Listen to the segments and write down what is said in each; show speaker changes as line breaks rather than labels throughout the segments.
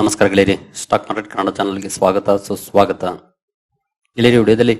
ನಮಸ್ಕಾರ ಗೆಳೆಯರಿ. Stock market Kannada ಚಾನಲ್ಗೆ ಸ್ವಾಗತ, ಸುಸ್ವಾಗತ. ಗೆಳೆಯರಿ, ವಿಡಿಯೋದಲ್ಲಿ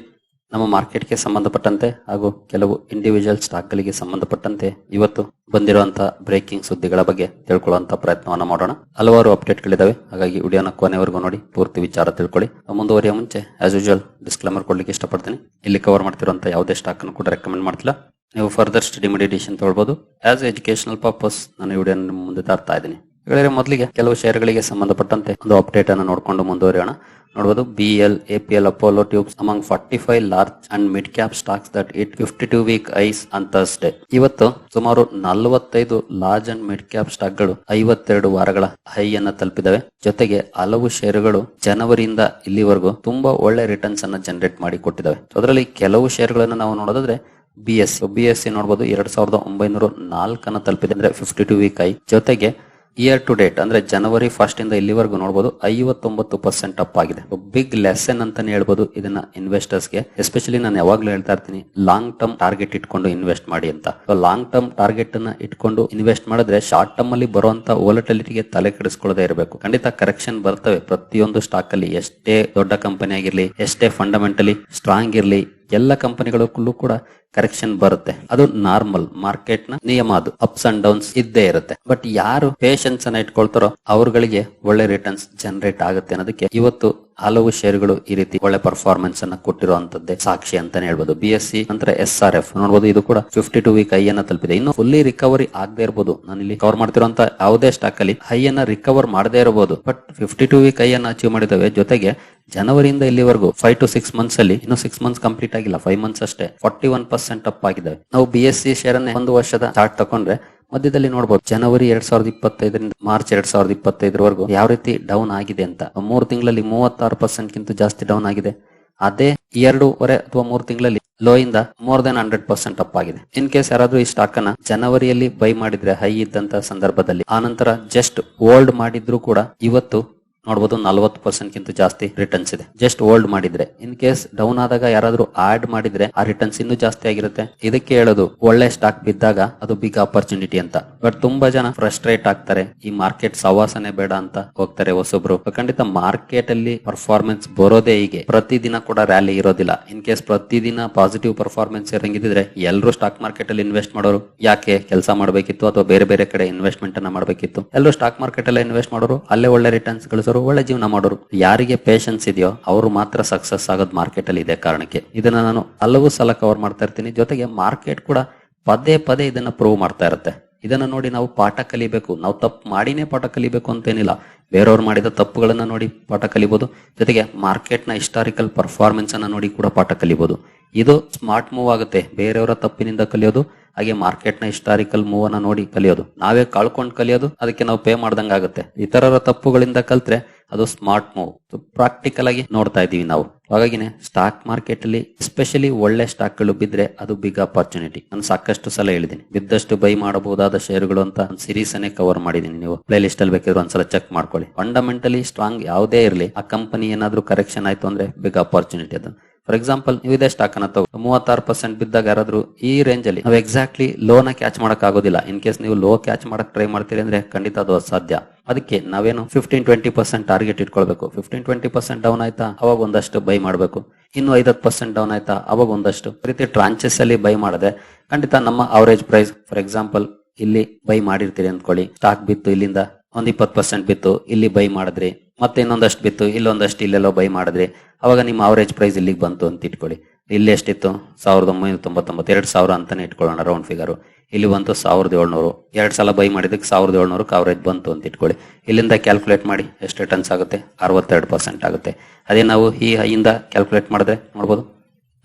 ನಮ್ಮ ಮಾರ್ಕೆಟ್ಗೆ ಸಂಬಂಧಪಟ್ಟಂತೆ ಹಾಗೂ ಕೆಲವು ಇಂಡಿವಿಜುವಲ್ ಸ್ಟಾಕ್ಗಳಿಗೆ ಸಂಬಂಧಪಟ್ಟಂತೆ ಇವತ್ತು ಬಂದಿರುವಂತಹ ಬ್ರೇಕಿಂಗ್ ಸುದ್ದಿಗಳ ಬಗ್ಗೆ ತಿಳ್ಕೊಳ್ಳುವಂತ ಪ್ರಯತ್ನವನ್ನು ಮಾಡೋಣ. ಹಲವಾರು ಅಪ್ಡೇಟ್ಗಳಿದ್ದಾವೆ ಹಾಗಾಗಿ ವಿಡಿಯೋನ ಕೊನೆವರೆಗೂ ನೋಡಿ, ಪೂರ್ತಿ ವಿಚಾರ ತಿಳ್ಕೊಳ್ಳಿ. ಮುಂದುವರಿಯ ಮುಂಚೆ ಆಸ್ ಯೂಶುವಲ್ ಡಿಸ್ಕ್ಲೇಮರ್ ಕೊಡ್ಲಿಕ್ಕೆ ಇಷ್ಟಪಡ್ತೀನಿ. ಇಲ್ಲಿ ಕವರ್ ಮಾಡ್ತಿರುವಂತಹ ಯಾವುದೇ ಸ್ಟಾಕ್ ಅನ್ನು ಕೂಡ ರೆಕಮೆಂಡ್ ಮಾಡ್ತಿಲ್ಲ. ನೀವು ಫರ್ದರ್ ಸ್ಟಡಿ ಮೆಡಿಟೇಷನ್ ತಗೊಳ್ಬಹುದು ಆಸ್ ಎಜುಕೇಶನಲ್ ಪರ್ಪಸ್ ನಾನು ವಿಡಿಯೋ ಮುಂದೆ ತರ್ತಾ ಇದ್ದೀನಿ. ಗೆಳೆಯರೆ ಮೊದಲಿಗೆ ಕೆಲವು ಶೇರ್ಗಳಿಗೆ ಸಂಬಂಧಪಟ್ಟಂತೆ ಒಂದು ಅಪ್ಡೇಟ್ ಅನ್ನು ನೋಡಿಕೊಂಡು ಮುಂದುವರಿಯೋಣ. ನೋಡಬಹುದು B L A P L Apollo tubes among forty five large and mid cap stocks that it fifty two week highs ಅಂತ ಥರ್ಸ್ಡೇ ಇವತ್ತು ಸುಮಾರು ನಲವತ್ತೈದು ಲಾರ್ಜ್ ಅಂಡ್ ಮಿಡ್ ಕ್ಯಾಪ್ ಸ್ಟಾಕ್ಗಳು ಐವತ್ತೆರಡು ವಾರಗಳ ಹೈ ಅನ್ನ ತಲುಪಿದವೆ. ಜೊತೆಗೆ ಹಲವು ಷೇರುಗಳು ಜನವರಿಯಿಂದ ಇಲ್ಲಿವರೆಗೂ ತುಂಬಾ ಒಳ್ಳೆ ರಿಟರ್ನ್ಸ್ ಅನ್ನ ಜನರೇಟ್ ಮಾಡಿ ಕೊಟ್ಟಿದ್ದಾವೆ ಅದರಲ್ಲಿ ಕೆಲವು ಷೇರುಗಳನ್ನು ನಾವು ನೋಡೋದಾದ್ರೆ B S B S C ನೋಡಬಹುದು ಎರಡ್ ಸಾವಿರದ ಒಂಬೈನೂರ ನಾಲ್ಕನ್ನ ತಲುಪಿದೆ ಅಂದ್ರೆ ಫಿಫ್ಟಿ ಟೂ ವೀಕ್ ಐ ಜೊತೆಗೆ ಇಯರ್ ಟು ಡೇಟ್ ಅಂದ್ರೆ ಜನವರಿ ಫಸ್ಟ್ ಇಂದ ಇಲ್ಲಿವರೆಗೂ ನೋಡಬಹುದು ಐವತ್ತೊಂಬತ್ತು ಪರ್ಸೆಂಟ್ ಅಪ್ ಆಗಿದೆ. ಬಿಗ್ ಲೆಸನ್ ಅಂತಾನೆ ಹೇಳ್ಬೋದು ಇದನ್ನ ಇನ್ವೆಸ್ಟರ್ಸ್ಗೆ. ಎಸ್ಪೆಷಲಿ ನಾನು ಯಾವಾಗ್ಲೂ ಹೇಳ್ತಾ ಇರ್ತೀನಿ ಲಾಂಗ್ ಟರ್ಮ್ ಟಾರ್ಗೆಟ್ ಇಟ್ಕೊಂಡು ಇನ್ವೆಸ್ಟ್ ಮಾಡಿ ಅಂತ. ಲಾಂಗ್ ಟರ್ಮ್ ಟಾರ್ಗೆಟ್ ಅನ್ನ ಇಟ್ಕೊಂಡು ಇನ್ವೆಸ್ಟ್ ಮಾಡಿದ್ರೆ ಶಾರ್ಟ್ ಟರ್ಮ್ ಅಲ್ಲಿ ಬರುವಂತ ವೋಲಟಿಲಿಟಿಗೆ ತಲೆ ಕೆಡಿಸ್ಕೊಳ್ಳದೆ ಇರಬೇಕು. ಖಂಡಿತ ಕರೆಕ್ಷನ್ ಬರ್ತವೆ. ಪ್ರತಿಯೊಂದು ಸ್ಟಾಕ್ ಅಲ್ಲಿ ಎಷ್ಟೇ ದೊಡ್ಡ ಕಂಪನಿ ಆಗಿರ್ಲಿ, ಎಷ್ಟೇ ಫಂಡಮೆಂಟಲಿ ಸ್ಟ್ರಾಂಗ್ ಇರ್ಲಿ ಎಲ್ಲ ಕಂಪನಿಗಳಲ್ಲೂ ಕೂಡ ಕರೆಕ್ಷನ್ ಬರುತ್ತೆ. ಅದು ನಾರ್ಮಲ್ ಮಾರ್ಕೆಟ್ನ ನಿಯಮ ಅದು. ಅಪ್ಸ್ ಅಂಡ್ ಡೌನ್ಸ್ ಇದ್ದೇ ಇರುತ್ತೆ. ಬಟ್ ಯಾರು ಪೇಷನ್ಸ್ ಅನ್ನ ಇಟ್ಕೊಳ್ತಾರೋ ಅವ್ರಗಳಿಗೆ ಒಳ್ಳೆ ರಿಟರ್ನ್ಸ್ ಜನರೇಟ್ ಆಗುತ್ತೆ ಅನ್ನೋದಕ್ಕೆ ಇವತ್ತು ಹಲವು ಶೇರ್ಗಳು ಈ ರೀತಿ ಒಳ್ಳೆ ಪರ್ಫಾರ್ಮೆನ್ಸ್ ಅನ್ನ ಕೊಟ್ಟಿರುವಂತದ್ದೇ ಸಾಕ್ಷಿ ಅಂತಾನೆ ಹೇಳ್ಬೋದು. ಬಿ ಎಸ್ ಸಿ ನಂತರ ಎಸ್ ಆರ್ ಎಫ್ ನೋಡಬಹುದು ಇದು ಕೂಡ ಫಿಫ್ಟಿ ಟು ವೀಕ್ ಹೈ ಅನ್ನ ತಲುಪಿದೆ. ಇನ್ನು ಫುಲ್ಲಿ ರಿಕವರಿ ಆಗದೆ ಇರಬಹುದು ನಾನು ಇಲ್ಲಿ ಕವರ್ ಮಾಡ್ತಿರುವಂತ ಯಾವುದೇ ಸ್ಟಾಕ್ ಅಲ್ಲಿ ಹೈ ಅನ್ನ ರಿಕವರ್ ಮಾಡದೇ ಇರಬಹುದು but fifty two week high ಅನ್ನ ಅಚೀವ್ ಮಾಡಿದವೆ ಜೊತೆಗೆ ಜನವರಿಯಿಂದ ಇಲ್ಲಿವರೆಗೂ ಫೈವ್ ಟು ಸಿಕ್ಸ್ ಮಂತ್ಸ್ ಅಲ್ಲಿ, ಇನ್ನು ಸಿಕ್ಸ್ ಮಂತ್ಸ್ ಕಂಪ್ಲೀಟ್ ಆಗಿಲ್ಲ. ಫೈವ್ ಮಂತ್ಸ್ ಅಷ್ಟೇ. ಫಾರ್ಟಿ ಒನ್ ಪರ್ಸೆಂಟ್ ಅಪ್ ಆಗಿದೆ ನಾವು ಬಿ ಎಸ್ ಸಿ ಶೇರ್ ಅನ್ನೇ ಒಂದು ವರ್ಷದ ಚಾರ್ಟ್ ತಕೊಂಡ್ರೆ ಮಧ್ಯದಲ್ಲಿ ನೋಡಬಹುದು ಜನವರಿ ಎರಡ್ ಸಾವಿರದ ಇಪ್ಪತ್ತೈದರಿಂದ ಮಾರ್ಚ್ ಎರಡ್ ಸಾವಿರದ ಇಪ್ಪತ್ತೈದರವರೆಗೂ ಯಾವ ರೀತಿ ಡೌನ್ ಆಗಿದೆ ಅಂತ. ಮೂರು ತಿಂಗಳಲ್ಲಿ ಮೂವತ್ತಾರು ಪರ್ಸೆಂಟ್ ಗಿಂತ ಜಾಸ್ತಿ ಡೌನ್ ಆಗಿದೆ. ಅದೇ ಎರಡೂವರೆ ಅಥವಾ ಮೂರು ತಿಂಗಳಲ್ಲಿ ಲೋ ಇಂದ more than hundred percent up ಆಗಿದೆ. ಇನ್ ಕೇಸ್ ಯಾರಾದ್ರೂ ಈ ಸ್ಟಾಕ್ ಅನ್ನ ಜನವರಿಯಲ್ಲಿ ಬೈ ಮಾಡಿದ್ರೆ ಹೈ ಇದ್ದಂತ ಸಂದರ್ಭದಲ್ಲಿ, ಆನಂತರ ಜಸ್ಟ್ ಹೋಲ್ಡ್ ಮಾಡಿದ್ರು ಕೂಡ ಇವತ್ತು ನೋಡಬಹುದು ನಲವತ್ತು ಪರ್ಸೆಂಟ್ ಕಿಂತ ಜಾಸ್ತಿ ರಿಟರ್ನ್ಸ್ ಇದೆ. ಜಸ್ಟ್ ಹೋಲ್ಡ್ ಮಾಡಿದ್ರೆ. ಇನ್ ಕೇಸ್ ಡೌನ್ ಆದಾಗ ಯಾರಾದ್ರೂ ಆಡ್ ಮಾಡಿದ್ರೆ ಆ ರಿಟರ್ನ್ಸ್ ಇನ್ನೂ ಜಾಸ್ತಿ ಆಗಿರುತ್ತೆ. ಇದಕ್ಕೆ ಹೇಳೋದು, ಒಳ್ಳೆ ಸ್ಟಾಕ್ ಬಿದ್ದಾಗ ಅದು ಬಿಗ್ ಅಪರ್ಚುನಿಟಿ ಅಂತ. ಬಟ್ ತುಂಬಾ ಜನ ಫ್ರಸ್ಟ್ರೇಟ್ ಆಗ್ತಾರೆ. ಈ ಮಾರ್ಕೆಟ್ ಸವಾಸನೆ ಬೇಡ ಅಂತ ಹೋಗ್ತಾರೆ ಹೊಸೊಬ್ರು. ಖಂಡಿತ ಮಾರ್ಕೆಟ್ ಅಲ್ಲಿ ಪರ್ಫಾರ್ಮೆನ್ಸ್ ಬರೋದೇ ಹೀಗೆ. ಪ್ರತಿದಿನ ಕೂಡ ರ್ಯಾಲಿ ಇರೋದಿಲ್ಲ. ಇನ್ ಕೇಸ್ ಪ್ರತಿದಿನ ಪಾಸಿಟಿವ್ ಪರ್ಫಾರ್ಮೆನ್ಸ್ ಇರಂಗಿದ್ರೆ ಎಲ್ಲರೂ ಸ್ಟಾಕ್ ಮಾರ್ಕೆಟ್ ಅಲ್ಲಿ ಇನ್ವೆಸ್ಟ್ ಮಾಡೋರು. ಯಾಕೆ ಕೆಲಸ ಮಾಡಬೇಕಿತ್ತು ಅಥವಾ ಬೇರೆ ಬೇರೆ ಕಡೆ ಇನ್ವೆಸ್ಟ್ಮೆಂಟ್ ಅನ್ನ ಮಾಡಬೇಕಿತ್ತು? ಎಲ್ಲರೂ ಸ್ಟಾಕ್ ಮಾರ್ಕೆಟ್ ಅಲ್ಲಿ ಇನ್ವೆಸ್ಟ್ ಮಾಡೋರು. ಅಲ್ಲೇ ಒಳ್ಳೆ ರಿಟರ್ನ್ಸ್ ಒಳ್ಳೆ ಜೀವನ ಮಾಡೋರು. ಯಾರಿಗೆ ಪೇಷನ್ಸ್ ಇದೆಯೋ ಅವರು ಮಾತ್ರ ಸಕ್ಸಸ್ ಆಗೋದು ಮಾರ್ಕೆಟ್ ಅಲ್ಲಿ ಇದೆ ಕಾರಣಕ್ಕೆ. ಇದನ್ನ ನಾನು ಹಲವು ಸಲ ಕವರ್ ಮಾಡ್ತಾ ಇರ್ತೀನಿ. ಜೊತೆಗೆ ಮಾರ್ಕೆಟ್ ಕೂಡ ಪದೇ ಪದೇ ಇದನ್ನ ಪ್ರೂವ್ ಮಾಡ್ತಾ ಇರುತ್ತೆ. ಇದನ್ನ ನೋಡಿ ನಾವು ಪಾಠ ಕಲಿಬೇಕು. ನಾವು ತಪ್ಪು ಮಾಡಿನೇ ಪಾಠ ಕಲಿಬೇಕು ಅಂತೇನಿಲ್ಲ. ಬೇರೆಯವ್ರು ಮಾಡಿದ ತಪ್ಪುಗಳನ್ನ ನೋಡಿ ಪಾಠ ಕಲಿಬಹುದು ಜೊತೆಗೆ ಮಾರ್ಕೆಟ್ನ ಹಿಸ್ಟಾರಿಕಲ್ ಪರ್ಫಾರ್ಮೆನ್ಸ್ ಅನ್ನ ನೋಡಿ ಕೂಡ ಪಾಠ ಕಲಿಬಹುದು ಇದು ಸ್ಮಾರ್ಟ್ ಮೂವ್ ಆಗುತ್ತೆ. ಬೇರೆಯವರ ತಪ್ಪಿನಿಂದ ಕಲಿಯೋದು. ಹಾಗೆ ಮಾರ್ಕೆಟ್ನ ಹಿಸ್ಟಾರಿಕಲ್ ಮೂವ್ ಅನ್ನ ನೋಡಿ ಕಲಿಯೋದು. ನಾವೇ ಕಳ್ಕೊಂಡು ಕಲಿಯೋದು, ಅದಕ್ಕೆ ನಾವು ಪೇ ಮಾಡ್ದಂಗಾಗುತ್ತೆ ಇತರರ ತಪ್ಪುಗಳಿಂದ ಕಲ್ತ್ರೆ ಅದು ಸ್ಮಾರ್ಟ್ ಮೂವ್. ಪ್ರಾಕ್ಟಿಕಲ್ ಆಗಿ ನೋಡ್ತಾ ಇದೀವಿ ನಾವು. ಹಾಗಾಗಿನೇ ಸ್ಟಾಕ್ ಮಾರ್ಕೆಟ್ ಅಲ್ಲಿ ಎಸ್ಪೆಷಲಿ ಒಳ್ಳೆ ಸ್ಟಾಕ್ಗಳು ಬಿದ್ರೆ ಅದು ಬಿಗ್ ಅಪರ್ಚುನಿಟಿ ನಾನು ಸಾಕಷ್ಟು ಸಲ ಹೇಳಿದೀನಿ ಬಿದ್ದಷ್ಟು ಬೈ ಮಾಡಬಹುದಾದ ಶೇರ್ಗಳು ಅಂತ ಸೀರೀಸ್ ಅನ್ನೇ ಕವರ್ ಮಾಡಿದೀನಿ ನೀವು ಪ್ಲೇ ಲಿಸ್ಟ್ ಅಲ್ಲಿ ಬೇಕಿದ್ರೆ ಒಂದ್ಸಲ ಚೆಕ್ ಮಾಡ್ಕೊಳ್ಳಿ. ಫಂಡಮೆಂಟಲಿ ಸ್ಟ್ರಾಂಗ್ ಯಾವುದೇ ಇರಲಿ, ಆ ಕಂಪನಿ ಏನಾದ್ರೂ ಕರೆಕ್ಷನ್ ಆಯ್ತು ಅಂದ್ರೆ ಬಿಗ್ ಅಪರ್ಚುನಿಟಿ ಅದು. ಫಾರ್ ಎಕ್ಸಾಂಪಲ್ ನೀವು ಇದೇ ಸ್ಟಾಕ್ ಅನ್ನ ತಗೋ. ಮೂವತ್ತಾರು ಪರ್ಸೆಂಟ್ ಬಿದ್ದಾಗ ಯಾರಾದ್ರೂ ಈ ರೇಂಜ್ ಅಲ್ಲಿ ನಾವು ಎಕ್ಸಾಕ್ಟ್ಲಿ ಲೋನ ಕ್ಯಾಚ್ ಮಾಡಕ್ ಆಗೋದಿಲ್ಲ ಇನ್ ಕೇಸ್ ನೀವು ಲೋ ಕ್ಯಾಚ್ ಮಾಡಕ್ ಟ್ರೈ ಮಾಡ್ತೀರಿ ಅಂದ್ರೆ ಖಂಡಿತ ಅದು ಅಸಾಧ್ಯ. ಅದಕ್ಕೆ ನಾವೇನು ಫಿಫ್ಟೀನ್ ಟ್ವೆಂಟಿ ಪರ್ಸೆಂಟ್ ಟಾರ್ಗೆಟ್ ಇಟ್ಕೊಳ್ಬೇಕು. ಫಿಫ್ಟೀನ್ ಟ್ವೆಂಟಿ ಪರ್ಸೆಂಟ್ ಡೌನ್ ಆಯ್ತಾ? ಅವಾಗ ಒಂದಷ್ಟು ಬೈ ಮಾಡಬೇಕು. ಇನ್ನು ಐದತ್ತು ಪರ್ಸೆಂಟ್ ಡೌನ್ ಆಯ್ತಾ? ಅವಾಗ ಒಂದಷ್ಟು. ರೀತಿ ಟ್ರಾಂಚಸ್ ಅಲ್ಲಿ ಬೈ ಮಾಡಿದ್ರೆ ಖಂಡಿತ ನಮ್ಮ ಅವರೇಜ್ ಪ್ರೈಸ್ ಫಾರ್ ಎಕ್ಸಾಂಪಲ್ ಇಲ್ಲಿ ಬೈ ಮಾಡಿರ್ತೀರಿ ಅಂದ್ಕೊಳ್ಳಿ. ಸ್ಟಾಕ್ ಬಿತ್ತು, ಇಲ್ಲಿಂದ ಒಂದ್ ಇಪ್ಪತ್ತು ಪರ್ಸೆಂಟ್ ಬಿತ್ತು, ಇಲ್ಲಿ ಬೈ ಮಾಡಿದ್ರಿ. ಮತ್ತೆ ಇನ್ನೊಂದಷ್ಟು ಬಿತ್ತು, ಇಲ್ಲೊಂದಷ್ಟು ಇಲ್ಲೆಲ್ಲೋ ಬೈ ಮಾಡಿದ್ರಿ. ಅವಾಗ ನಿಮ್ಮ ಅವರೇಜ್ ಪ್ರೈಸ್ ಇಲ್ಲಿಗೆ ಬಂತು ಅಂತ ಇಟ್ಕೊಳ್ಳಿ. ಇಲ್ಲಿ ಎಷ್ಟಿತ್ತು? ಸಾವಿರದ ಒಂಬೈನೂರ ತೊಂಬತ್ತೊಂಬತ್ತು ಎರಡು ಸಾವಿರ ಅಂತಾನೆ ಇಟ್ಕೊಳ್ಳೋಣ ರೌಂಡ್ ಫಿಗರು ಇಲ್ಲಿ ಬಂತು ಸಾವಿರದ ಏಳ್ನೂರು. ಎರಡು ಸಲ ಬೈ ಮಾಡಿದಕ್ಕೆ ಸಾವಿರದ ಏಳ್ನೂರು ಕವರೇಜ್ ಬಂತು ಅಂತ ಇಟ್ಕೊಳ್ಳಿ. ಇಲ್ಲಿಂದ ಕ್ಯಾಲ್ಕುಲೇಟ್ ಮಾಡಿ ಎಷ್ಟು ರಿಟರ್ನ್ಸ್ ಆಗುತ್ತೆ? ಅರವತ್ತೆರಡು ಪರ್ಸೆಂಟ್ ಆಗುತ್ತೆ. ಅದೇ ನಾವು ಈ ಹೈಯಿಂದ ಕ್ಯಾಲ್ಕುಲೇಟ್ ಮಾಡಿದ್ರೆ ನೋಡ್ಬೋದು?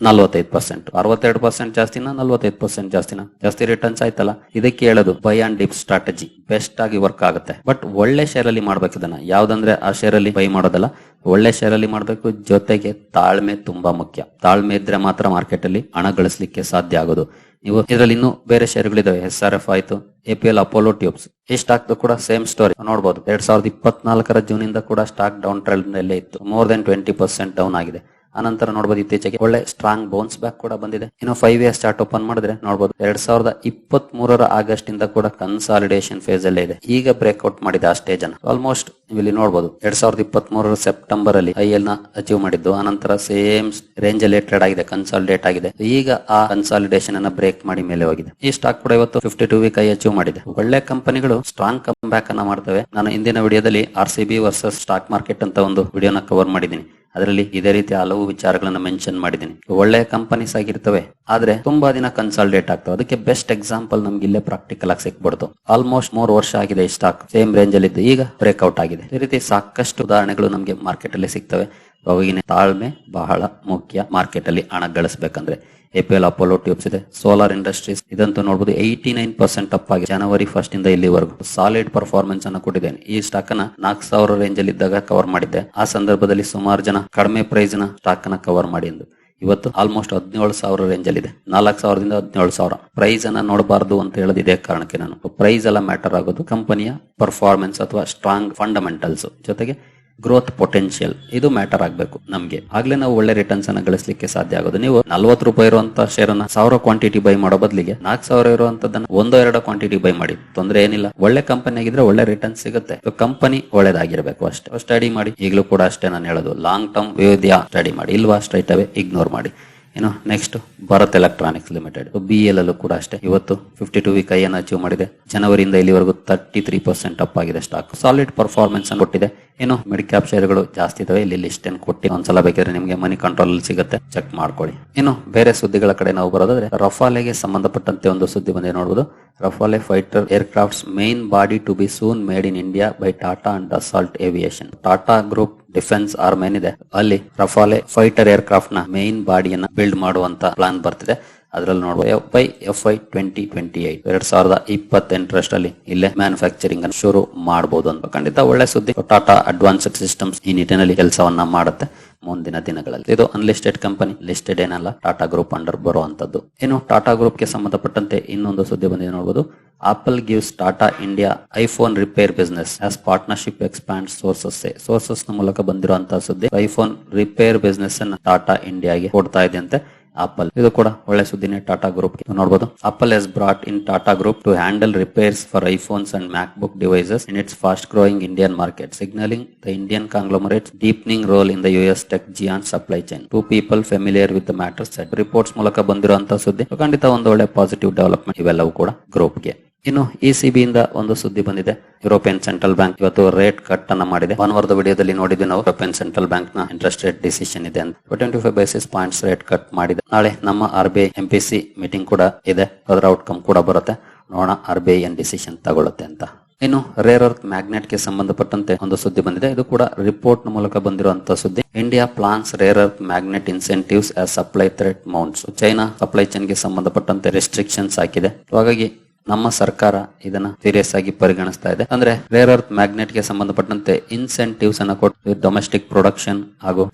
ನಲ್ವತ್ತೈದು ಪರ್ಸೆಂಟ್ ಅರವತ್ತೆರಡು ಪರ್ಸೆಂಟ್ ಜಾಸ್ತಿನ, ನಲ್ವತ್ತೈದು ಪರ್ಸೆಂಟ್ ಜಾಸ್ತಿನ? ಜಾಸ್ತಿ ರಿಟರ್ನ್ಸ್ ಆಯ್ತಲ್ಲ? ಇದಕ್ಕೆ ಹೇಳೋದು buy and dip strategy best ಆಗಿ ವರ್ಕ್ ಆಗುತ್ತೆ. ಬಟ್ ಒಳ್ಳೆ ಶೇರ್ ಅಲ್ಲಿ ಮಾಡ್ಬೇಕು ಇದನ್ನ. ಯಾವ್ದಂದ್ರೆ ಆ ಶೇರ್ ಅಲ್ಲಿ ಬೈ ಮಾಡೋದಲ್ಲ? ಒಳ್ಳೆ ಶೇರ್ ಅಲ್ಲಿ ಮಾಡಬೇಕು. ಜೊತೆಗೆ ತಾಳ್ಮೆ ತುಂಬಾ ಮುಖ್ಯ. ತಾಳ್ಮೆ ಇದ್ರೆ ಮಾತ್ರ ಮಾರ್ಕೆಟ್ ಅಲ್ಲಿ ಹಣ ಗಳಿಸಲಿಕ್ಕೆ ಸಾಧ್ಯ ಆಗೋದು. ನೀವು ಇದರಲ್ಲಿ ಇನ್ನೂ ಬೇರೆ ಶೇರ್ಗಳಿದಾವೆ ಎಸ್ ಆರ್ ಎಫ್ ಆಯ್ತು A P L Apollo Tubes ಈ ಸ್ಟಾಕ್ ಕೂಡ ಸೇಮ್ ಸ್ಟೋರಿ ನೋಡಬಹುದು ಎರಡ್ ಸಾವಿರದ ಇಪ್ಪತ್ನಾಲ್ಕರ ಜೂನ್ ಇಂದ ಕೂಡ ಸ್ಟಾಕ್ ಡೌನ್ ಟ್ರೆಂಡ್ ಇತ್ತು. More than twenty percent down ಆಗಿದೆ. ಅನಂತರ ನೋಡಬಹುದು ಇತ್ತೀಚೆಗೆ ಒಳ್ಳೆ ಸ್ಟ್ರಾಂಗ್ ಬೌನ್ಸ್ ಬ್ಯಾಕ್ ಕೂಡ ಬಂದಿದೆ. ಇನ್ನು ಫೈವ್ ಇಯರ್ಸ್ ಚಾರ್ಟ್ ಓಪನ್ ಮಾಡಿದ್ರೆ ನೋಡಬಹುದು ಎರಡ್ ಸಾವಿರದ ಇಪ್ಪತ್ತ್ ಮೂರರ ಆಗಸ್ಟ್ ಇಂದ ಕೂಡ ಕನ್ಸಾಲಿಡೇಷನ್ ಫೇಸ್ ಅಲ್ಲೇ ಇದೆ. ಈಗ ಬ್ರೇಕ್ಔಟ್ ಮಾಡಿದೆ ಆ ಸ್ಟೇಜ್ ಅನ್ನು ಆಲ್ಮೋಸ್ಟ್ ಇಲ್ಲಿ ನೋಡಬಹುದು ಎರಡ್ ಸಾವಿರದ ಇಪ್ಪತ್ತ್ ಮೂರರ ಸೆಪ್ಟೆಂಬರ್ ಅಲ್ಲಿ ಐ ಎಲ್ನ ಅಚೀವ್ ಮಾಡಿದ್ದು. ಆನಂತರ ಸೇಮ್ ರೇಂಜ್ ಅಲ್ಲಿ ಟ್ರೇಡ್ ಆಗಿದೆ ಕನ್ಸಾಲಿಡೇಟ್ ಆಗಿದೆ. ಈಗ ಆ ಕನ್ಸಾಲಿಡೇಷನ್ ಅನ್ನ ಬ್ರೇಕ್ ಮಾಡಿ ಮೇಲೆ ಹೋಗಿದೆ. ಈ ಸ್ಟಾಕ್ ಕೂಡ ಇವತ್ತು fifty two week high achieve ಮಾಡಿದೆ. ಒಳ್ಳೆ ಕಂಪನಿಗಳು ಸ್ಟ್ರಾಂಗ್ ಕಮ್ ಬ್ಯಾಕ್ ಅನ್ನ ಮಾಡ್ತವೆ. ನಾನು ಇಂದಿನ ವಿಡಿಯೋದಲ್ಲಿ R C B versus stock market ಅಂತ ಒಂದು ವಿಡಿಯೋನ ಕವರ್ ಮಾಡಿದ್ದೀನಿ. ಅದರಲ್ಲಿ ಇದೇ ರೀತಿ ಹಲವು ವಿಚಾರಗಳನ್ನ ಮೆನ್ಷನ್ ಮಾಡಿದ್ದೀನಿ. ಒಳ್ಳೆ ಕಂಪನೀಸ್ ಆಗಿರ್ತವೆ, ಆದ್ರೆ ತುಂಬಾ ದಿನ ಕನ್ಸಾಲಿಡೇಟ್ ಆಗ್ತವೆ. ಅದಕ್ಕೆ ಬೆಸ್ಟ್ ಎಕ್ಸಾಂಪಲ್ ನಮ್ಗೆ ಇಲ್ಲೇ ಪ್ರಾಕ್ಟಿಕಲ್ ಆಗಿ ಸಿಕ್ಬಿಡ್ತು. ಆಲ್ಮೋಸ್ಟ್ ಮೂರು ವರ್ಷ ಆಗಿದೆ ಈ ಸ್ಟಾಕ್ ಸೇಮ್ ರೇಂಜ್ ಅಲ್ಲಿ ಇದ್ದು ಈಗ ಬ್ರೇಕ್ಔಟ್ ಆಗಿದೆ. ಈ ರೀತಿ ಸಾಕಷ್ಟು ಉದಾಹರಣೆಗಳು ನಮಗೆ ಮಾರ್ಕೆಟ್ ಅಲ್ಲಿ ಸಿಗ್ತವೆ. ಅವಾಗಿನ ತಾಳ್ಮೆ ಬಹಳ ಮುಖ್ಯ ಮಾರ್ಕೆಟ್ ಅಲ್ಲಿ ಹಣ ಗಳಿಸಬೇಕಂದ್ರೆ. ಎಪಿಎಲ್ ಅಪೋಲೋ ಟ್ಯೂಬ್ಸ್ ಇದೆ. ಸೋಲಾರ್ ಇಂಡಸ್ಟ್ರೀಸ್ ಇದಂತೂ ನೋಡಬಹುದು ಏಯ್ಟಿ ನೈನ್ ಪರ್ಸೆಂಟ್ ಅಪ್ ಆಗಿದೆ ಜನವರಿ ಫಸ್ಟ್ ಇಂದ ಇಲ್ಲಿವರೆಗೂ ಸಾಲಿಡ್ ಪರ್ಫಾರ್ಮೆನ್ಸ್ ಅನ್ನು ಕೊಟ್ಟಿದ್ದೇನೆ. ಈ ಸ್ಟಾಕ್ ಅನ್ನ ನಾಲ್ಕು ಸಾವಿರ ರೇಂಜ್ ಅಲ್ಲಿ ಇದ್ದಾಗ ಕವರ್ ಮಾಡಿದ್ದೆ. ಆ ಸಂದರ್ಭದಲ್ಲಿ ಸುಮಾರು ಜನ ಕಡಿಮೆ ಪ್ರೈಸ್ನ ಸ್ಟಾಕ್ ಅನ್ನ ಕವರ್ ಮಾಡಿ ಎಂದು ಇವತ್ತು ಆಲ್ಮೋಸ್ಟ್ ಹದಿನೇಳು ಸಾವಿರ ರೇಂಜ್ ಅಲ್ಲಿ ಇದೆ. ನಾಲ್ಕು ಸಾವಿರದಿಂದ ಹದಿನೇಳು ಸಾವಿರ. ಪ್ರೈಸ್ ಅನ್ನ ನೋಡಬಾರದು ಅಂತ ಹೇಳೋದು ಇದೇ ಕಾರಣಕ್ಕೆ ನಾನು. ಪ್ರೈಸ್ ಎಲ್ಲ ಮ್ಯಾಟರ್ ಆಗೋದು. ಕಂಪನಿಯ ಪರ್ಫಾರ್ಮೆನ್ಸ್ ಅಥವಾ ಸ್ಟ್ರಾಂಗ್ ಫಂಡಮೆಂಟಲ್ಸ್ ಜೊತೆಗೆ ಗ್ರೋತ್ ಪೊಟೆನ್ಷಿಯಲ್ ಇದು ಮ್ಯಾಟರ್ ಆಗಬೇಕು ನಮಗೆ. ಆಗ್ಲೇ ನಾವು ಒಳ್ಳೆ ರಿಟರ್ನ್ಸ್ ಅನ್ನ ಗಳಿಸಲಿಕ್ಕೆ ಸಾಧ್ಯ ಆಗೋದು. ನೀವು ನಲ್ವತ್ತು ರೂಪಾಯಿ ಇರುವಂತಹ ಶೇರ್ ಅನ್ನ ಸಾವಿರ ಕ್ವಾಂಟಿಟಿ ಬೈ ಮಾಡೋ ಬದಲಿಗೆ ನಾಲ್ಕು ಸಾವಿರ ಇರುವಂತದನ್ನ ಒಂದೋ ಎರಡೋ ಕ್ವಾಂಟಿಟಿ ಬೈ ಮಾಡಿ. ತೊಂದರೆ ಏನಿಲ್ಲ. ಒಳ್ಳೆ ಕಂಪನಿ ಆಗಿದ್ರೆ ಒಳ್ಳೆ ರಿಟರ್ನ್ ಸಿಗುತ್ತೆ. ಕಂಪನಿ ಒಳ್ಳೇದಾಗಿರಬೇಕು ಅಷ್ಟೇ. ಸ್ಟಡಿ ಮಾಡಿ. ಈಗಲೂ ಕೂಡ ಅಷ್ಟೇ ನಾನು ಹೇಳೋದು. ಲಾಂಗ್ ಟರ್ಮ್ ವಿವಿಧ ಸ್ಟಡಿ ಮಾಡಿ. ಇಲ್ವಾ ಸ್ಟ್ರೈಟ್ ಅವೇ ಇಗ್ನೋರ್ ಮಾಡಿ. ಏನು next Bharat Electronics Limited B L ಅಲ್ಲೂ ಕೂಡ ಅಷ್ಟೇ. ಇವತ್ತು ಫಿಫ್ಟಿ ಟು ವೀಕ್ ಅನ್ನು ಅಚೀವ್ ಮಾಡಿದೆ. ಜನವರಿಯಿಂದ ಇಲ್ಲಿವರೆಗೂ ತರ್ಟಿ ತ್ರೀ ಪರ್ಸೆಂಟ್ ಅಪ್ ಆಗಿದೆ ಸ್ಟಾಕ್ ಸಾಲಿಡ್ ಪರ್ಫಾರ್ಮೆನ್ಸ್ ಅನ್ನು ಕೊಟ್ಟಿದೆ. ಏನು ಮಿಡ್ ಕ್ಯಾಪ್ ಶೇರ್ಗಳು ಜಾಸ್ತಿ ಇದಾವೆ. ಇಲ್ಲಿ ಲಿಸ್ಟ್ ಏನು ಕೊಟ್ಟು ಒಂದ್ಸಲ ಬೇಕಾದ್ರೆ ನಿಮಗೆ ಮನಿ ಕಂಟ್ರೋಲ್ ಸಿಗುತ್ತೆ. ಚೆಕ್ ಮಾಡ್ಕೊಳ್ಳಿ. ಏನು ಬೇರೆ ಸುದ್ದಿಗಳ ಕಡೆ ನಾವು ಬರೋದಾದ್ರೆ ರಫಾಲೆಗೆ ಸಂಬಂಧಪಟ್ಟಂತೆ ಒಂದು ಸುದ್ದಿ ಬಂದಿದೆ ನೋಡಬಹುದು Rafale fighter aircrafts main body to be soon made in India by Tata and Dassault Aviation Tata group defence arm ಏನಿದೆ ಅಲ್ಲಿ ರಫಾಲೆ ಫೈಟರ್ ಏರ್ಕ್ರಾಫ್ಟ್ನ ಮೇನ್ ಬಾಡಿಯನ್ನ ಬಿಲ್ಡ್ ಮಾಡುವಂತ ಪ್ಲಾನ್ ಬರ್ತಿದೆ. ಅದರಲ್ಲಿ ನೋಡುವ F Y F Y twenty twenty eight ಎರಡ್ ಸಾವಿರದ ಇಪ್ಪತ್ತೆಂಟರಷ್ಟರಲ್ಲಿ ಇಲ್ಲೇ ಮ್ಯಾನುಫ್ಯಾಕ್ಚರಿಂಗ್ ಅನ್ನು ಶುರು ಮಾಡಬಹುದು ಅಂತ ಖಂಡಿತ ಒಳ್ಳೆ ಸುದ್ದಿ. ಟಾಟಾ ಅಡ್ವಾನ್ಸ್ಡ್ ಸಿಸ್ಟಮ್ಸ್ ಈ ನಿಟ್ಟಿನಲ್ಲಿ ಕೆಲಸವನ್ನ ಮಾಡುತ್ತೆ ಮುಂದಿನ ದಿನಗಳಲ್ಲಿ. ಇದು ಅನ್ಲಿಸ್ಟೆಡ್ ಕಂಪನಿ ಲಿಸ್ಟೆಡ್ ಏನಲ್ಲ ಟಾಟಾ ಗ್ರೂಪ್ ಅಂಡರ್ ಬರುವಂತದ್ದು. ಇನ್ನು ಟಾಟಾ ಗ್ರೂಪ್ಗೆ ಸಂಬಂಧಪಟ್ಟಂತೆ ಇನ್ನೊಂದು ಸುದ್ದಿ ಬಂದಿದೆ ನೋಡಬಹುದು Apple gives Tata India iPhone repair business as partnership expand sources sources ಮೂಲಕ ಬಂದಿರುವಂತಹ ಸುದ್ದಿ ಐಫೋನ್ ರಿಪೇರ್ ಬಿಸ್ನೆಸ್ ಅನ್ನ ಟಾಟಾ ಇಂಡಿಯಾಗೆ ಕೊಡ್ತಾ ಅಂತೆ ಆಪಲ್ ಇದು ಕೂಡ ಒಳ್ಳೆ ಸುದ್ದಿನೇ ಟಾಟಾ ಗ್ರೂಪ್ ನೋಡಬಹುದು Apple's brought in Tata group to handle repairs for iPhones and MacBook devices in its fast growing Indian market signalling the Indian conglomerate deepening role in the US tech giant supply chain to people familiar with matter said reports ಮೂಲಕ ಬಂದಿರುವಂತಹ ಸುದ್ದಿ, ಖಂಡಿತ ಒಂದು ಒಳ್ಳೆ positive development ಇವೆಲ್ಲವೂ ಕೂಡ ಗ್ರೂಪ್ಗೆ ಇನ್ನು ECB ಇಂದ ಒಂದು ಸುದ್ದಿ ಬಂದಿದೆ. ಯುರೋಪಿಯನ್ ಸೆಂಟ್ರಲ್ ಬ್ಯಾಂಕ್ ಇವತ್ತು ರೇಟ್ ಕಟ್ ಅನ್ನ ಮಾಡಿದೆ. ಭಾನುವಾರದ ವಿಡಿಯೋದಲ್ಲಿ ನೋಡಿದ್ವಿ ನಾವು. ಯುರೋಪಿಯನ್ ಸೆಂಟ್ರಲ್ ಬ್ಯಾಂಕ್ನ ಇಂಟ್ರೆಸ್ಟ್ ರೇಟ್ ಡಿಸಿಷನ್ ಇದೆ ಅಂತ. Twenty five basis points rate cut ಮಾಡಿದೆ. ನಾಳೆ ನಮ್ಮ R B M P C meeting ಕೂಡ ಇದೆ. ಅದರ ಔಟ್ಕಮ್ ಕೂಡ ಬರುತ್ತೆ. ನೋಡೋಣ ಆರ್ ಬಿ ಐ ಏನ್ ಡಿಸಿಷನ್ ತಗೊಳ್ಳುತ್ತೆ ಅಂತ. ಇನ್ನು ರೇರ್ ಅರ್ತ್ ಮ್ಯಾಗ್ನೆಟ್ಗೆ ಸಂಬಂಧಪಟ್ಟಂತೆ ಒಂದು ಸುದ್ದಿ ಬಂದಿದೆ. ಇದು ಕೂಡ ರಿಪೋರ್ಟ್ ಮೂಲಕ ಬಂದಿರುವಂತಹ ಸುದ್ದಿ. India plans rare earth magnet incentives supply threat mounts China supply ಚೈನ್ಗೆ ಸಂಬಂಧಪಟ್ಟಂತೆ ರೆಸ್ಟ್ರಿಕ್ಷನ್ಸ್ ಹಾಕಿದೆ. ಹಾಗಾಗಿ ನಮ್ಮ ಸರ್ಕಾರ ಇದನ್ನ ಸೀರಿಯಸ್ ಆಗಿ ಪರಿಗಣಿಸ್ತಾ ಇದೆ. ಅಂದ್ರೆ ರೇರ್ ಅರ್ತ್ ಮ್ಯಾಗ್ನೆಟ್ಗೆ ಸಂಬಂಧಪಟ್ಟಂತೆ ಇನ್ಸೆಂಟಿವ್ಸ್ ಅನ್ನ ಕೊಟ್ಟು ಡೊಮೆಸ್ಟಿಕ್ ಪ್ರೊಡಕ್ಷನ್ ಹಾಗೂ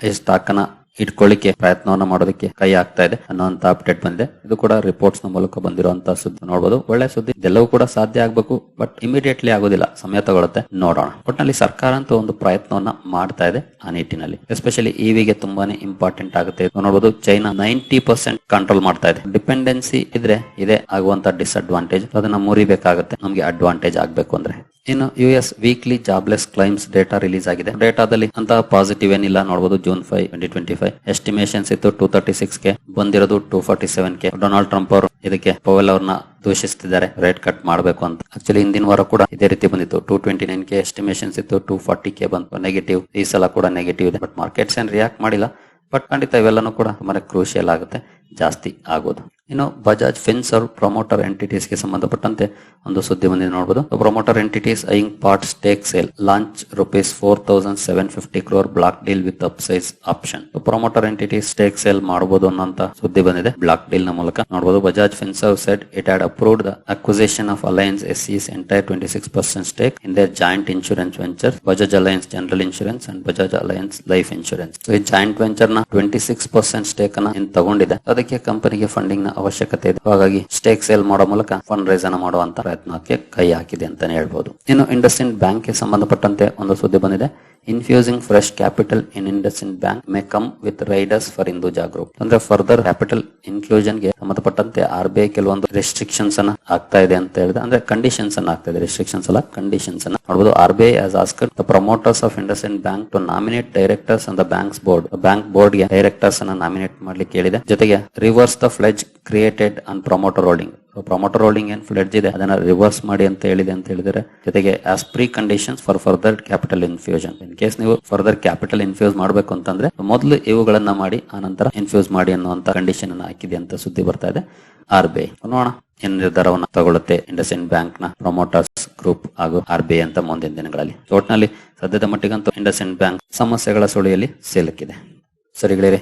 ಅನ್ನ ಇಟ್ಕೊಳ್ಳಿಕ್ಕೆ ಪ್ರಯತ್ನವನ್ನ ಮಾಡೋದಕ್ಕೆ ಕೈ ಆಗ್ತಾ ಇದೆ ಅನ್ನೋಂತ ಅಪ್ಡೇಟ್ ಬಂದಿದೆ. ಇದು ಕೂಡ ರಿಪೋರ್ಟ್ಸ್ನ ಮೂಲಕ ಬಂದಿರುವಂತಹ ಸುದ್ದಿ ನೋಡಬಹುದು ಒಳ್ಳೆ ಸುದ್ದಿ. ಇದೆಲ್ಲವೂ ಕೂಡ ಸಾಧ್ಯ ಆಗ್ಬೇಕು ಬಟ್ ಇಮಿಡಿಯೇಟ್ಲಿ ಆಗೋದಿಲ್ಲ. ಸಮಯ ತಗೊಳುತ್ತೆ. ನೋಡೋಣ. ಒಟ್ಟಿನಲ್ಲಿ ಸರ್ಕಾರ ಅಂತೂ ಒಂದು ಪ್ರಯತ್ನವನ್ನ ಮಾಡ್ತಾ ಇದೆ ಆ ನಿಟ್ಟಿನಲ್ಲಿ. ಎಸ್ಪೆಷಲಿ ಇವಿಗೆ ತುಂಬಾನೇ ಇಂಪಾರ್ಟೆಂಟ್ ಆಗುತ್ತೆ. ನೋಡಬಹುದು ಚೈನಾ ನೈಂಟಿ ಪರ್ಸೆಂಟ್ ಕಂಟ್ರೋಲ್ ಮಾಡ್ತಾ ಇದೆ. ಡಿಪೆಂಡೆನ್ಸಿ ಇದ್ರೆ, ಇದೆ ಆಗುವಂತ ಡಿಸ್ಅಡ್ವಾಂಟೇಜ್ ಅದನ್ನ ಮುರಿಬೇಕಾಗುತ್ತೆ. ನಮಗೆ ಅಡ್ವಾಂಟೇಜ್ ಆಗ್ಬೇಕು ಅಂದ್ರೆ. ಇನ್ನು U S weekly jobless claims data release ಆಗಿದೆ. ಡೇಟಾದಲ್ಲಿ ಅಂತ ಪಾಸಿಟಿವ್ ಏನಿಲ್ಲ ನೋಡಬಹುದು June five twenty twenty five estimations ಇತ್ತು ಟೂ ತರ್ಟಿ ಸಿಕ್ಸ್ಗೆ ಬಂದಿರೋದು two forty seven K Donald Trump ಅವರು ಇದಕ್ಕೆ ಪವೆಲ್ ಅವ್ರನ್ನ ದೂಷಿಸ್ತಿದ್ದಾರೆ ರೇಟ್ ಕಟ್ ಮಾಡಬೇಕು ಅಂತ. ಆಕ್ಚುಲಿ ಹಿಂದಿನ ವಾರ ಕೂಡ ಇದೇ ರೀತಿ ಬಂದಿತ್ತು. Two twenty nine K estimations ಇತ್ತು ಟೂ ಫಾರ್ಟಿ ಕೆ ಬಂತು. ನೆಗೆಟಿವ್ ಈ ಸಲ ಕೂಡ ನೆಗೆಟಿವ್ ಇದೆ. ಬಟ್ ಮಾರ್ಕೆಟ್ಸ್ ಏನ್ ರಿಯಾಕ್ಟ್ ಮಾಡಿಲ್ಲ. ಬಟ್ ಖಂಡಿತ ಇವೆಲ್ಲನೂ ಕೂಡ ತುಂಬಾ ಕ್ರೂಷಿಯಲ್ ಆಗುತ್ತೆ. ಜಾಸ್ತಿ ಆಗೋದು. ಇನ್ನು ಬಜಾಜ್ ಫಿನ್ಸರ್ ಪ್ರೊಮೋಟರ್ ಎಂಟಿಟೀಸ್ಗೆ ಸಂಬಂಧಪಟ್ಟಂತೆ ಒಂದು ಸುದ್ದಿ ಬಂದಿದೆ ನೋಡಬಹುದು promoter entities eyeing part stake sale launch rupees four thousand seven fifty crore block deal with upsize option promoter entities stake sale ಮಾಡಬಹುದು ಅನ್ನೋಂತ ಸುದ್ದಿ ಬಂದಿದೆ. ಬ್ಲಾಕ್ ಡೀಲ್ನ ಮೂಲಕ ನೋಡಬಹುದು Bajaj Finserv said it had approved the acquisition of Allianz's entire twenty six percent stake in their joint insurance venture Bajaj Allianz General Insurance and Bajaj Allianz Life Insurance ಈ joint ವೆಂಚರ್ನ twenty six percent stake ಏನ್ ತಗೊಂಡಿದೆ. ಅದಕ್ಕೆ ಅದಕ್ಕೆ ಕಂಪನಿಗೆ ಫಂಡಿಂಗ್ನ ಅವಶ್ಯಕತೆ ಇದೆ. ಹಾಗಾಗಿ ಸ್ಟೇಕ್ ಸೇಲ್ ಮಾಡೋ ಮೂಲಕ ಫಂಡ್ ರೈಸ್ ಅನ್ನು ಮಾಡುವಂತ ಪ್ರಯತ್ನಕ್ಕೆ ಕೈ ಹಾಕಿದೆ ಅಂತಾನೆ ಹೇಳ್ಬಹುದು ಇನ್ನು ಇಂಡಸ್ಇಂಡ್ ಬ್ಯಾಂಕ್ಗೆ ಸಂಬಂಧಪಟ್ಟಂತೆ ಒಂದು ಸುದ್ದಿ ಬಂದಿದೆ. Infusing fresh capital in IndusInd Bank may come with riders for Hinduja group ಅಂದ್ರೆ ಫರ್ದರ್ ಕ್ಯಾಪಿಟಲ್ ಇನ್ಕ್ಲೂಷನ್ಗೆ ಸಂಬಂಧಪಟ್ಟಂತೆ ಆರ್ ಬಿ ಐ ಕೆಲವೊಂದು ರೆಸ್ಟ್ರಿಕ್ಷನ್ಸ್ ಅನ್ನ ಆಗ್ತಾ ಇದೆ ಅಂತ ಹೇಳಿದ್ರೆ ಅಂದ್ರೆ ಕಂಡೀಷನ್ಸ್ ಅನ್ನ ಆಗ್ತಾ ಇದೆ. ರೆಸ್ಟ್ರಿಕ್ಷನ್ಸ್ ಅಲ್ಲ ಕಂಡೀಷನ್ಸ್ ಅನ್ನ ನೋಡಬಹುದು R B I has asked the promoters of IndusInd bank to nominate directors on the bank's board bank ಬೋರ್ಡ್ಗೆ directors ಅನ್ನ ನಾಮಿನೇಟ್ ಮಾಡ್ಲಿಕ್ಕೆ ಹೇಳಿದೆ. ಜೊತೆಗೆ reverse the pledge created on promoter holding promoter holding ಏನ್ pledge ಇದೆ? ಅದನ್ನ reverse ಮಾಡಿ ಅಂತ ಹೇಳಿದೆ ಅಂತ ಹೇಳಿದರೆ, ಜೊತೆಗೆ as preconditions for further capital infusion in case ನೀವು ಫರ್ದರ್ ಕ್ಯಾಪಿಟಲ್ ಇನ್ಫ್ಯೂಸ್ ಮಾಡಬೇಕು ಅಂತಂದ್ರೆ, ಮೊದಲು ಇವುಗಳನ್ನ ಮಾಡಿ, ಆ ನಂತರ ಇನ್ಫ್ಯೂಸ್ ಮಾಡಿ ಅನ್ನುವಂತ ಕಂಡೀಷನ್ ಅನ್ನು ಹಾಕಿದೆ ಅಂತ ಸುದ್ದಿ ಬರ್ತಾ ಇದೆ. ಆರ್ ಬಿ ಐ ನೋಡೋಣ ಏನ್ ನಿರ್ಧಾರವನ್ನ ತಗೊಳುತ್ತೆ ಇಂಡಸ್ಇಂಡ್ ಬ್ಯಾಂಕ್ನ ಪ್ರೊಮೋಟರ್ಸ್ ಗ್ರೂಪ್ ಹಾಗೂ ಆರ್ ಬಿ ಐ ಅಂತ ಮುಂದಿನ ದಿನಗಳಲ್ಲಿ. ಒಟ್ನಲ್ಲಿ ಸದ್ಯದ ಮಟ್ಟಿಗಂತೂ ಇಂಡಸ್ಇಂಡ್ ಬ್ಯಾಂಕ್ ಸಮಸ್ಯೆಗಳ ಸುಳಿಯಲ್ಲಿ ಸಿಲುಕಿದೆ. ಸರಿಗಳಿರಿ.